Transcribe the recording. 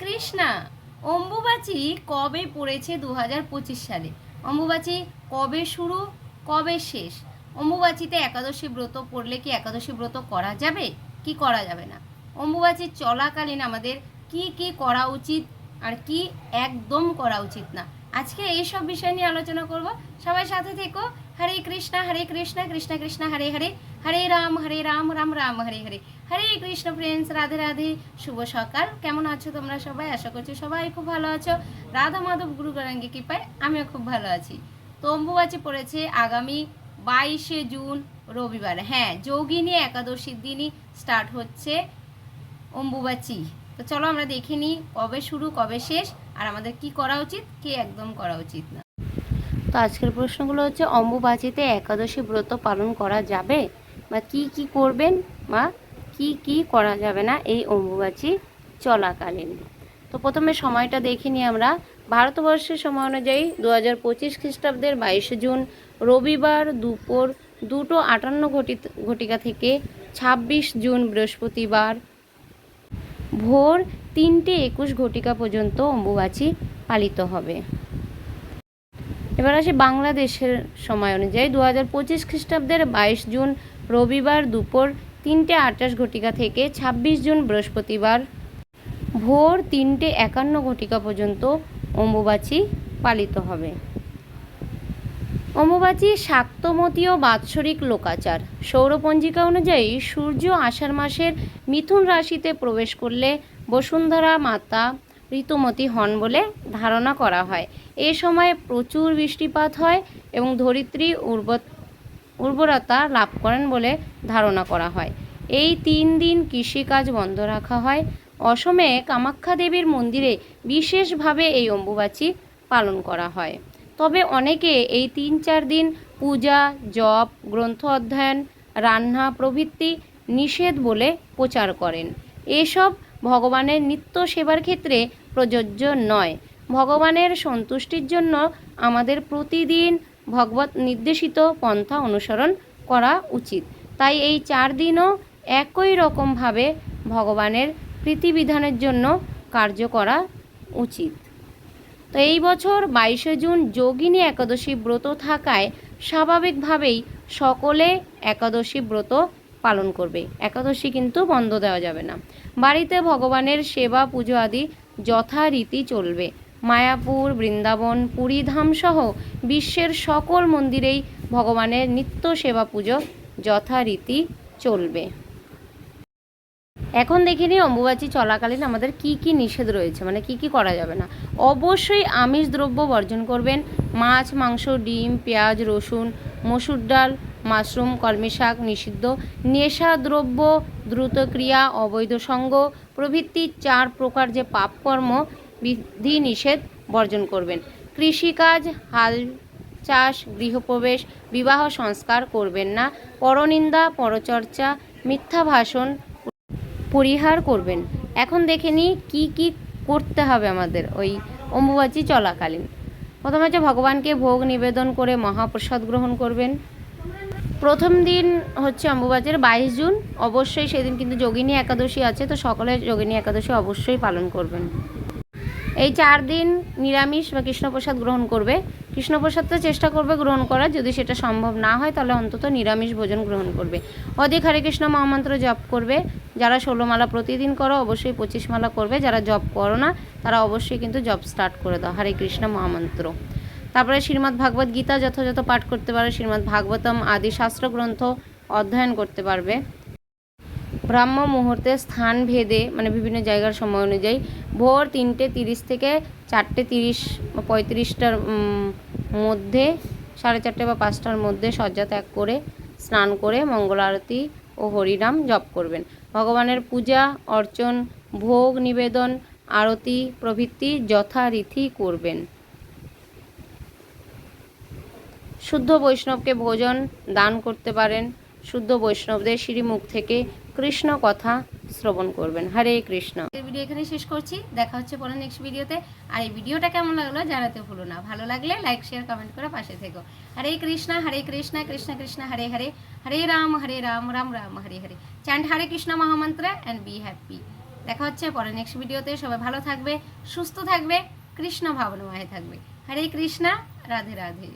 কৃষ্ণা অম্বুবাচী কবে পড়েছে দু হাজার পঁচিশ সালে? অম্বুবাচী কবে শুরু, কবে শেষ? অম্বুবাচীতে একাদশী ব্রত পড়লে কি একাদশী ব্রত করা যাবে? কি করা যাবে না? অম্বুবাচী চলাকালীন আমাদের কি কি করা উচিত আর কি একদম করা উচিত না? আজকে এইসব বিষয় নিয়ে আলোচনা করব। সবাই সাথে থেকো। হরে কৃষ্ণা হরে কৃষ্ণা, কৃষ্ণ কৃষ্ণ, হরে হরে। হরে রাম হরে রাম রাম রাম, হরে হরে। হরে কৃষ্ণ ফ্রেন্ডস রাধে রাধে, শুভ সকাল। কেমন আছো তোমরা সবাই? আশা করছি সবাই খুব ভালো আছো। রাধা মাধব গুরু গরাঙ্গি কৃপায় আমিও খুব ভালো আছি। তো অম্বুবাচী পড়েছে আগামী বাইশে জুন রবিবার। হ্যাঁ যোগিনী একাদশীর দিনই স্টার্ট হচ্ছে অম্বুবাচী। তো চলো আমরা দেখে নিই কবে শুরু, কবে শেষ, আর আমাদের কি করা উচিত, কে একদম করা উচিত না। তো আজকের প্রশ্নগুলো হচ্ছে, অম্বুবাচীতে একাদশী ব্রত পালন করা যাবে? বা কি কি করবেন বা কি কি করা যাবে না এই অম্বুবাচী চলাকালীন। তো প্রথমে সময়টা দেখে নিই আমরা। ভারতবর্ষের সময় অনুযায়ী দু হাজার পঁচিশ খ্রিস্টাব্দের বাইশে জুন রবিবার দুপুর দুটো আটান্ন ঘটি ঘটিকা থেকে ছাব্বিশ জুন বৃহস্পতিবার ভোর তিনটে একুশ ঘটিকা পর্যন্ত অম্বুবাচী পালিত হবে। এবার আসি বাংলাদেশের সময় অনুযায়ী। দু হাজার পঁচিশ খ্রিস্টাব্দের বাইশ জুন রবিবার দুপুর তিনটে আটাশ ঘটিকা থেকে ছাব্বিশ জুন বৃহস্পতিবার ভোর তিনটে একান্ন ঘটিকা পর্যন্ত অম্বুবাচী পালিত হবে। অম্বুবাচী শাক্তমতী ও বাৎসরিক লোকাচার। সৌরপঞ্জিকা অনুযায়ী সূর্য আষাঢ় মাসের মিথুন রাশিতে প্রবেশ করলে বসুন্ধরা মাতা ঋতুমতী হন বলে ধারণা করা হয়। এ সময় প্রচুর বৃষ্টিপাত হয় এবং ধরিত্রী উর্বর উর্বরতা লাভ করেন বলে ধারণা করা হয়। এই তিন দিন কৃষিকাজ বন্ধ রাখা হয়। অসমে কামাখ্যা দেবীর মন্দিরে বিশেষভাবে এই অম্বুবাচী পালন করা হয়। তবে অনেকে এই তিন চার দিন পূজা, জপ, গ্রন্থ অধ্যয়ন, রান্না প্রভৃতি নিষেধ বলে প্রচার করেন। এসব ভগবানের নিত্য সেবার ক্ষেত্রে প্রযোজ্য নয়। ভগবানের সন্তুষ্টির জন্য আমাদের প্রতিদিন ভগবত নির্দেশিত পন্থা অনুসরণ করা উচিত। তাই এই চার দিনও একই রকমভাবে ভগবানের প্রীতিবিধানের জন্য কার্য করা উচিত। তো এই বছর বাইশে জুন যোগিনী একাদশী ব্রত থাকায় স্বাভাবিকভাবেই সকলে একাদশী ব্রত পালন করবে। একাদশী কিন্তু বন্ধ দেওয়া যাবে না। বাড়িতে ভগবানের সেবা পুজো আদি যথারীতি চলবে। মায়াপুর, বৃন্দাবন পুরীধাম সহ বিশ্বের সকল মন্দিরেই ভগবানের নিত্য সেবা পুজো যথারীতি চলবে। এখন দেখে নিই অম্বুবাচী চলাকালীন আমাদের কি কি নিষেধ রয়েছে মানে কি কি করা যাবে না। অবশ্যই আমিষ দ্রব্য বর্জন করবেন, মাছ, মাংস, ডিম, পেঁয়াজ, রসুন, মসুর ডাল, মাশরুম, কলমি শাক নিষিদ্ধ, নেশা দ্রব্য, দ্রুতক্রিয়া, অবৈধ সঙ্গ প্রভৃতি চার প্রকার যে পাপকর্ম বিধি নিষেধ বর্জন করবেন। কৃষিকাজ, হাল চাষ, গৃহপ্রবেশ, বিবাহ সংস্কার করবেন না। পরনিন্দা, পরচর্চা, মিথ্যা ভাষণ পরিহার করবেন। এখন দেখে নিই কী কী করতে হবে আমাদের ওই অম্বুবাচী চলাকালীন। প্রথমে হচ্ছে ভগবানকে ভোগ নিবেদন করে মহাপ্রসাদ গ্রহণ করবেন। প্রথম দিন হচ্ছে অম্বুবাচীর বাইশ জুন। অবশ্যই সেদিন কিন্তু যোগিনী একাদশী আছে, তো সকলে যোগিনী একাদশী অবশ্যই পালন করবেন। এই চার দিন নিরামিষ বা কৃষ্ণপ্রসাদ গ্রহণ করবে। কৃষ্ণপ্রসাদটা চেষ্টা করবে গ্রহণ করার। যদি সেটা সম্ভব না হয়, তাহলে অন্তত নিরামিষ ভোজন গ্রহণ করবে। অধিক হরে কৃষ্ণ মহামন্ত্র জপ করবে। যারা ষোলো মালা প্রতিদিন করো, অবশ্যই পঁচিশ মালা করবে। যারা জপ করো না, তারা অবশ্যই কিন্তু জব স্টার্ট করে দাও। হরে কৃষ্ণ মহামন্ত্র। তারপরে শ্রীমদ্ ভাগবত গীতা যথাযথ পাঠ করতে পারে। শ্রীমদ্ ভাগবতম আদি শাস্ত্র গ্রন্থ অধ্যয়ন করতে পারবে। ব্রাহ্ম মুহূর্তে স্থান ভেদে মানে বিভিন্ন জায়গার সময় অনুযায়ী ভোর তিনটে তিরিশ থেকে চারটে তিরিশ পঁয়ত্রিশটার মধ্যে, সাড়ে চারটে বা পাঁচটার মধ্যে শয্যা ত্যাগ করে, স্নান করে মঙ্গল আরতি ও হরিনাম জপ করবেন। ভগবানের পূজা, অর্চন, ভোগ, নিবেদন, আরতি প্রভৃতি যথারীতি করবেন। শুদ্ধ বৈষ্ণবকে ভোজন, দান করতে পারেন। শুদ্ধ বৈষ্ণবদের শ্রীমুখ থেকে কৃষ্ণ কথা শ্রবণ করবেন। হরে কৃষ্ণ। এই ভিডিও এখানে শেষ করছি। দেখা হচ্ছে পরে নেক্সট ভিডিওতে আর এই ভিডিওটা কেমন লাগল জানাতে ভুলো না। ভালো লাগলে লাইক শেয়ার কমেন্ট করে পাশে থেকো। হরে কৃষ্ণ হরে কৃষ্ণ কৃষ্ণ কৃষ্ণ, হরে হরে। হরে রাম হরে রাম রাম রাম, হরে হরে। চ্যান্ট হরে কৃষ্ণ মহামন্ত্র অ্যান্ড বি হ্যাপি দেখা হচ্ছে পরে নেক্সট ভিডিওতে সবাই ভালো থাকবে, সুস্থ থাকবে, কৃষ্ণ ভাবনাময় থাকবে। হরে কৃষ্ণা, রাধে রাধে।